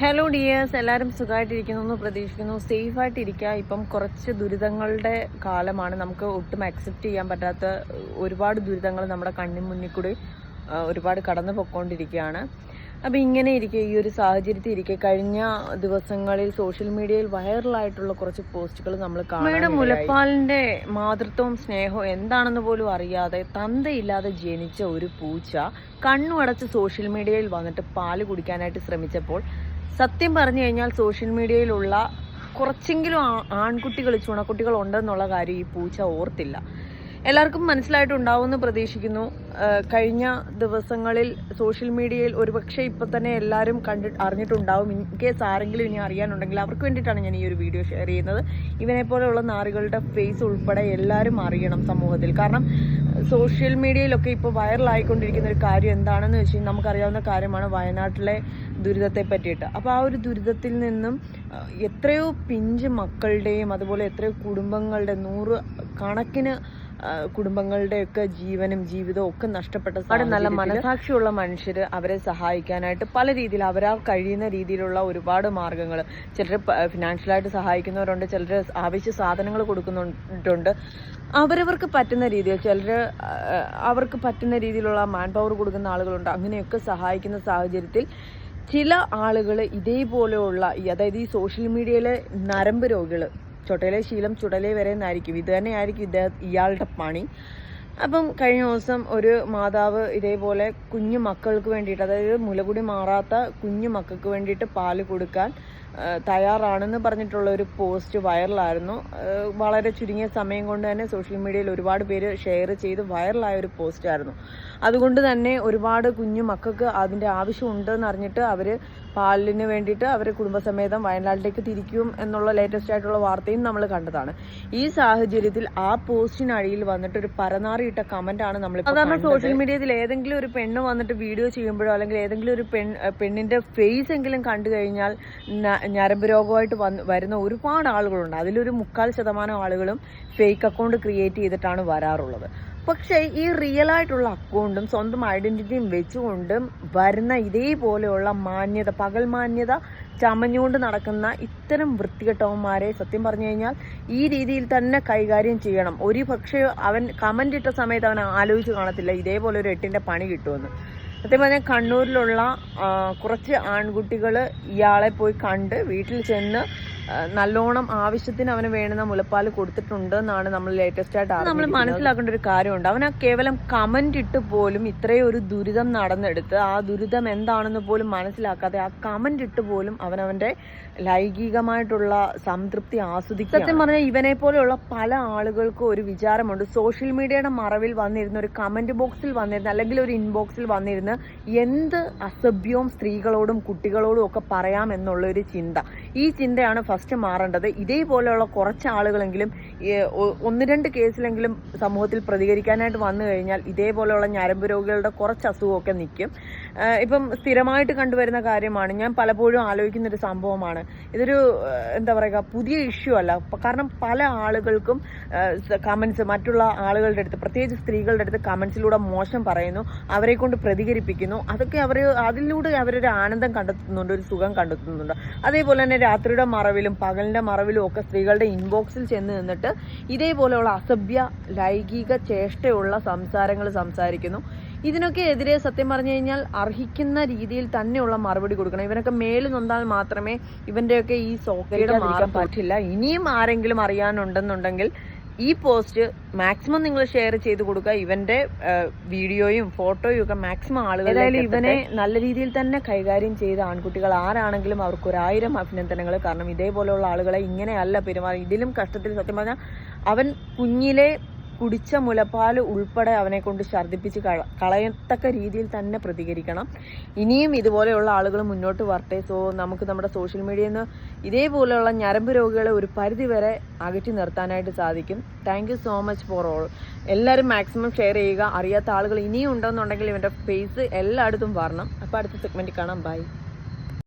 Hello dears എല്ലാവരും സുഖമായിട്ടിരിക്കുന്നു എന്ന് പ്രതീക്ഷിക്കുന്നു. സേഫായിട്ടിരിക്കുക. ഇപ്പം കുറച്ച് ദുരിതങ്ങളുടെ കാലമാണ്. നമുക്ക് ഒട്ടും അക്സെപ്റ്റ് ചെയ്യാൻ പറ്റാത്ത ഒരുപാട് ദുരിതങ്ങൾ നമ്മുടെ കണ്ണിന് മുന്നിൽ കൂടി ഒരുപാട് കടന്നു പൊക്കോണ്ടിരിക്കുകയാണ് അപ്പം ഇങ്ങനെ ഇരിക്കുക ഈ ഒരു സാഹചര്യത്തിൽ ഇരിക്കെ. കഴിഞ്ഞ ദിവസങ്ങളിൽ സോഷ്യൽ മീഡിയയിൽ വൈറലായിട്ടുള്ള കുറച്ച് പോസ്റ്റുകൾ നമ്മൾ കാണും മുലപ്പാലിന്റെ മാതൃത്വവും സ്നേഹവും എന്താണെന്ന് പോലും അറിയാതെ തന്തയില്ലാതെ ജനിച്ച ഒരു പൂച്ച കണ്ണു അടച്ച് സോഷ്യൽ മീഡിയയിൽ വന്നിട്ട് പാൽ കുടിക്കാനായിട്ട് ശ്രമിച്ചപ്പോൾ സത്യം പറഞ്ഞു കഴിഞ്ഞാൽ സോഷ്യൽ മീഡിയയിലുള്ള കുറച്ചെങ്കിലും ആൺകുട്ടികൾ ചുണക്കുട്ടികൾ ഉണ്ടെന്നുള്ള കാര്യം ഈ പൂച്ച ഓർത്തില്ല. എല്ലാവർക്കും മനസ്സിലായിട്ടുണ്ടാവുമെന്ന് പ്രതീക്ഷിക്കുന്നു. കഴിഞ്ഞ ദിവസങ്ങളിൽ സോഷ്യൽ മീഡിയയിൽ ഒരുപക്ഷെ ഇപ്പൊ തന്നെ എല്ലാവരും കണ്ടി അറിഞ്ഞിട്ടുണ്ടാവും. ഇൻ കേസ് ആരെങ്കിലും ഇനി അറിയാനുണ്ടെങ്കിൽ അവർക്ക് വേണ്ടിയിട്ടാണ് ഞാൻ ഈ ഒരു വീഡിയോ ഷെയർ ചെയ്യുന്നത്. ഇവനെ പോലെയുള്ള നാറികളുടെ ഫേസ് ഉൾപ്പെടെ എല്ലാവരും അറിയണം സമൂഹത്തിൽ. കാരണം സോഷ്യൽ മീഡിയയിലൊക്കെ ഇപ്പോൾ വൈറലായിക്കൊണ്ടിരിക്കുന്ന ഒരു കാര്യം എന്താണെന്ന് വെച്ച് കഴിഞ്ഞാൽ നമുക്കറിയാവുന്ന കാര്യമാണ് വയനാട്ടിലെ ദുരിതത്തെ പറ്റിയിട്ട്. അപ്പോൾ ആ ഒരു ദുരിതത്തിൽ നിന്നും എത്രയോ പിഞ്ച് മക്കളുടെയും അതുപോലെ എത്രയോ കുടുംബങ്ങളുടെ നൂറ് കണക്കിന് കുടുംബങ്ങളുടെയൊക്കെ ജീവനും ജീവിതവും ഒക്കെ നഷ്ടപ്പെട്ട അവിടെ നല്ല മനസാക്ഷിയുള്ള മനുഷ്യർ അവരെ സഹായിക്കാനായിട്ട് പല രീതിയിൽ അവരാ കഴിയുന്ന രീതിയിലുള്ള ഒരുപാട് മാർഗങ്ങൾ ചിലർ ഫിനാൻഷ്യലായിട്ട് സഹായിക്കുന്നവരുണ്ട് ചിലർ ആവശ്യ സാധനങ്ങൾ കൊടുക്കുന്നുണ്ട്. അവരവർക്ക് പറ്റുന്ന രീതിയിൽ ചിലർ അവർക്ക് പറ്റുന്ന രീതിയിലുള്ള മാൻ പവർ കൊടുക്കുന്ന ആളുകളുണ്ട്. അങ്ങനെയൊക്കെ സഹായിക്കുന്ന സാഹചര്യത്തിൽ ചില ആളുകൾ ഇതേപോലെയുള്ള അതായത് ഈ സോഷ്യൽ മീഡിയയിലെ നരമ്പ് രോഗികൾ ചൊട്ടയിലെ ശീലം ചുടലേ വരെ എന്നായിരിക്കും. ഇത് തന്നെയായിരിക്കും ഇദ്ദേഹം ഇയാളുടെ പണി. അപ്പം കഴിഞ്ഞ ദിവസം ഒരു മാതാവ് ഇതേപോലെ കുഞ്ഞു മക്കൾക്ക് വേണ്ടിയിട്ട് അതായത് മുലകുടി മാറാത്ത കുഞ്ഞു മക്കൾക്ക് വേണ്ടിയിട്ട് പാൽ കൊടുക്കാൻ തയ്യാറാണെന്ന് പറഞ്ഞിട്ടുള്ള ഒരു പോസ്റ്റ് വൈറലായിരുന്നു. വളരെ ചുരുങ്ങിയ സമയം കൊണ്ട് തന്നെ സോഷ്യൽ മീഡിയയിൽ ഒരുപാട് പേര് ഷെയർ ചെയ്ത് വൈറലായ ഒരു പോസ്റ്റായിരുന്നു. അതുകൊണ്ട് തന്നെ ഒരുപാട് കുഞ്ഞു മക്കൾക്ക് അതിന്റെ ആവശ്യമുണ്ടെന്ന് അറിഞ്ഞിട്ട് അവർ പാലിന് വേണ്ടിയിട്ട് അവർ കുടുംബസമേതം വയനാട്ടിലേക്ക് തിരിക്കും എന്നുള്ള ലേറ്റസ്റ്റ് ആയിട്ടുള്ള വാർത്തയും നമ്മൾ കണ്ടതാണ്. ഈ സാഹചര്യത്തിൽ ആ പോസ്റ്റിനടിയിൽ വന്നിട്ട് ഒരു പരനാറിയിട്ട ആണ് നമ്മൾ സാധാരണ സോഷ്യൽ മീഡിയയിൽ ഏതെങ്കിലും ഒരു പെണ്ണ് വന്നിട്ട് വീഡിയോ ചെയ്യുമ്പോഴോ അല്ലെങ്കിൽ ഏതെങ്കിലും ഒരു പെൺ പെണ്ണിന്റെ ഫേസ് എങ്കിലും കണ്ടു കഴിഞ്ഞാൽ ഞരമ്പ് രോഗമായിട്ട് വന്ന് വരുന്ന ഒരുപാട് ആളുകളുണ്ട്. അതിലൊരു മുക്കാൽ ശതമാനം ആളുകളും ഫേക്ക് അക്കൗണ്ട് ക്രിയേറ്റ് ചെയ്തിട്ടാണ് വരാറുള്ളത്. പക്ഷേ ഈ റിയൽ ആയിട്ടുള്ള അക്കൗണ്ടും സ്വന്തം ഐഡന്റിറ്റിയും വെച്ചുകൊണ്ടും വരുന്ന ഇതേപോലെയുള്ള മാന്യത പകൽ മാന്യത ചമഞ്ഞുകൊണ്ട് നടക്കുന്ന ഇത്തരം വൃത്തികെട്ടവന്മാരെ സത്യം പറഞ്ഞു കഴിഞ്ഞാൽ ഈ രീതിയിൽ തന്നെ കൈകാര്യം ചെയ്യണം. ഒരു പക്ഷേ അവൻ കമന്റ് ഇട്ട സമയത്ത് അവൻ ആലോചിച്ച് കാണത്തില്ല ഇതേപോലെ ഒരു എട്ടിന്റെ പണി കിട്ടുമെന്ന്. സത്യം പറഞ്ഞാൽ കണ്ണൂരിലുള്ള കുറച്ച് ആൺകുട്ടികൾ ഇയാളെ പോയി കണ്ട് വീട്ടിൽ ചെന്ന് നല്ലോണം ആവശ്യത്തിന് അവന് വേണ്ടുന്ന മുലപ്പാൽ കൊടുത്തിട്ടുണ്ട് എന്നാണ് നമ്മൾ ലേറ്റസ്റ്റ് ആയിട്ട് നമ്മൾ മനസ്സിലാക്കേണ്ട ഒരു കാര്യമുണ്ട്. അവൻ ആ കേവലം കമന്റ് ഇട്ട് പോലും ഇത്രയും ഒരു ദുരിതം നടന്നെടുത്ത് ആ ദുരിതം എന്താണെന്ന് പോലും മനസ്സിലാക്കാതെ ആ കമന്റ് ഇട്ട് പോലും അവൻ അവന്റെ ലൈംഗികമായിട്ടുള്ള സംതൃപ്തി ആസ്വദിക്കും സത്യം പറഞ്ഞാൽ ഇവനെ പോലെയുള്ള പല ആളുകൾക്കും ഒരു വിചാരമുണ്ട്. സോഷ്യൽ മീഡിയയുടെ മറവിൽ വന്നിരുന്ന ഒരു കമന്റ് ബോക്സിൽ വന്നിരുന്ന അല്ലെങ്കിൽ ഒരു ഇൻബോക്സിൽ വന്നിരുന്ന് എന്ത് അസഭ്യവും സ്ത്രീകളോടും കുട്ടികളോടും ഒക്കെ പറയാം എന്നുള്ള ഒരു ചിന്ത. ഈ ചിന്തയാണ് ഫസ്റ്റ് മാറേണ്ടത്. ഇതേപോലെയുള്ള കുറച്ച് ആളുകളെങ്കിലും ഒന്ന് രണ്ട് കേസിലെങ്കിലും സമൂഹത്തിൽ പ്രതികരിക്കാനായിട്ട് വന്നു കഴിഞ്ഞാൽ ഇതേപോലെയുള്ള ഞരമ്പ് രോഗികളുടെ കുറച്ച് അസുഖമൊക്കെ നിൽക്കും. ഇപ്പം സ്ഥിരമായിട്ട് കണ്ടുവരുന്ന കാര്യമാണ് ഞാൻ പലപ്പോഴും ആലോചിക്കുന്ന ഒരു സംഭവമാണ്. ഇതൊരു എന്താ പറയുക പുതിയ ഇഷ്യൂ അല്ല. കാരണം പല ആളുകൾക്കും കമൻസ് മറ്റുള്ള ആളുകളുടെ അടുത്ത് പ്രത്യേകിച്ച് സ്ത്രീകളുടെ അടുത്ത് കമൻസിലൂടെ മോശം പറയുന്നു അവരെ കൊണ്ട് പ്രതികരിപ്പിക്കുന്നു. അതൊക്കെ അവർ അതിലൂടെ അവരൊരു ആനന്ദം കണ്ടെത്തുന്നുണ്ട് ഒരു സുഖം കണ്ടെത്തുന്നുണ്ട്. അതേപോലെ തന്നെ രാത്രിയുടെ മറവിലും പകലിന്റെ മറവിലും ഒക്കെ സ്ത്രീകളുടെ ഇൻബോക്സിൽ ചെന്ന് നിന്നിട്ട് ഇതേപോലെയുള്ള അസഭ്യ ലൈംഗിക ചേഷ്ടയുള്ള സംസാരങ്ങൾ സംസാരിക്കുന്നു. ഇതിനൊക്കെ എതിരെ സത്യം പറഞ്ഞു കഴിഞ്ഞാൽ അർഹിക്കുന്ന രീതിയിൽ തന്നെയുള്ള മറുപടി കൊടുക്കണം. ഇവനൊക്കെ മേൽ നൊന്താൽ മാത്രമേ ഇവന്റെയൊക്കെ ഈ സോക്കയുടെ മാറാൻ പറ്റില്ല. ഇനിയും ആരെങ്കിലും അറിയാനുണ്ടെന്നുണ്ടെങ്കിൽ ഈ പോസ്റ്റ് മാക്സിമം നിങ്ങൾ ഷെയർ ചെയ്ത് കൊടുക്കുക. ഇവന്റെ വീഡിയോയും ഫോട്ടോയും ഒക്കെ മാക്സിമം ആളുകൾ ഇവനെ നല്ല രീതിയിൽ തന്നെ കൈകാര്യം ചെയ്ത ആൺകുട്ടികൾ ആരാണെങ്കിലും അവർക്ക് ഒരായിരം അഭിനന്ദനങ്ങൾ. കാരണം ഇതേപോലെയുള്ള ആളുകളെ ഇങ്ങനെയല്ല പെരുമാറി ഇതിലും കഷ്ടത്തിൽ സത്യം പറഞ്ഞാൽ അവൻ കുഞ്ഞിലെ കുടിച്ച മുലപ്പാൽ ഉൾപ്പെടെ അവനെ കൊണ്ട് ഛർദ്ദിപ്പിച്ച് കള- കളയത്തക്ക രീതിയിൽ തന്നെ പ്രതികരിക്കണം. ഇനിയും ഇതുപോലെയുള്ള ആളുകൾ മുന്നോട്ട് വരട്ടെ. സോ നമുക്ക് നമ്മുടെ സോഷ്യൽ മീഡിയയിൽ നിന്ന് ഇതേപോലെയുള്ള ഞരമ്പ് രോഗികളെ ഒരു പരിധി വരെ അകറ്റി നിർത്താനായിട്ട് സാധിക്കും. Thank so much for all. എല്ലാവരും മാക്സിമം ഷെയർ ചെയ്യുക. അറിയാത്ത ആളുകൾ ഇനിയും ഉണ്ടെന്നുണ്ടെങ്കിൽ ഇവന്റെ ഫേസ് എല്ലായിടത്തും വരണം. അപ്പോൾ അടുത്ത സെഗ്മെന്റിൽ കാണാം. ബൈ.